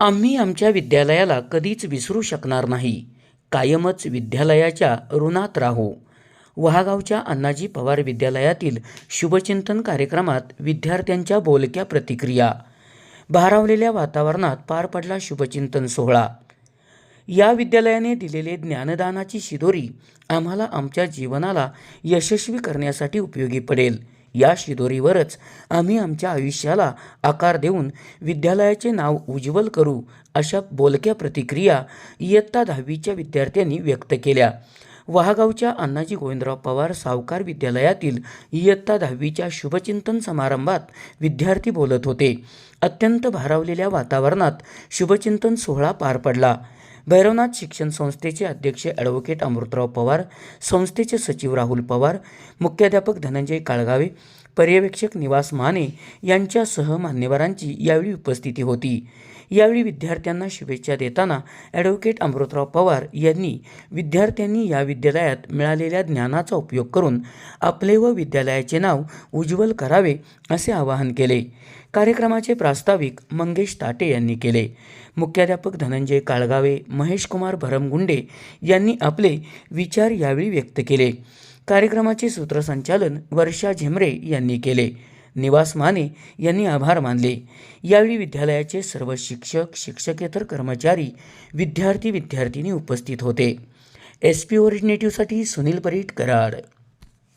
आम्ही आमच्या विद्यालयाला कधीच विसरू शकणार नाही. कायमच विद्यालयाच्या ऋणात राहू. वहागावच्या अण्णाजी पवार विद्यालयातील शुभचिंतन कार्यक्रमात विद्यार्थ्यांच्या बोलक्या प्रतिक्रिया. भारावलेल्या वातावरणात पार पडला शुभचिंतन सोहळा. या विद्यालयाने दिलेले ज्ञानदानाची शिदोरी आम्हाला आमच्या जीवनाला यशस्वी करण्यासाठी उपयोगी पडेल. या शिदोरीवरच आम्ही आमच्या आयुष्याला आकार देऊन विद्यालयाचे नाव उज्ज्वल करू अशा बोलक्या प्रतिक्रिया इयत्ता दहावीच्या विद्यार्थ्यांनी व्यक्त केल्या. वहागावच्या अण्णाजी गोविंदराव पवार सावकार विद्यालयातील इयत्ता दहावीच्या शुभचिंतन समारंभात विद्यार्थी बोलत होते. अत्यंत भारावलेल्या वातावरणात शुभचिंतन सोहळा पार पडला. भैरवनाथ शिक्षण संस्थेचे अध्यक्ष ॲडव्होकेट अमृतराव पवार संस्थेचे सचिव राहुल पवार मुख्याध्यापक धनंजय काळगावे पर्यवेक्षक निवास माने यांच्यासह मान्यवरांची यावेळी उपस्थिती होती. यावेळी विद्यार्थ्यांना शुभेच्छा देताना ॲडव्होकेट अमृतराव पवार यांनी विद्यार्थ्यांनी या विद्यालयात मिळालेल्या ज्ञानाचा उपयोग करून आपले व विद्यालयाचे नाव उज्ज्वल करावे असे आवाहन केले. कार्यक्रमाचे प्रास्ताविक मंगेश ताटे यांनी केले. मुख्याध्यापक धनंजय काळगावे महेशकुमार भरमगुंडे यांनी आपले विचार यावेळी व्यक्त केले. कार्यक्रमाचे सूत्रसंचालन वर्षा झेमरे यांनी केले. निवास माने यांनी आभार मानले. यावेळी विद्यालयाचे सर्व शिक्षक शिक्षकेतर कर्मचारी विद्यार्थी विद्यार्थिनी उपस्थित होते. एस पी ओरिजिनेटिव्हसाठी सुनील परीट कराड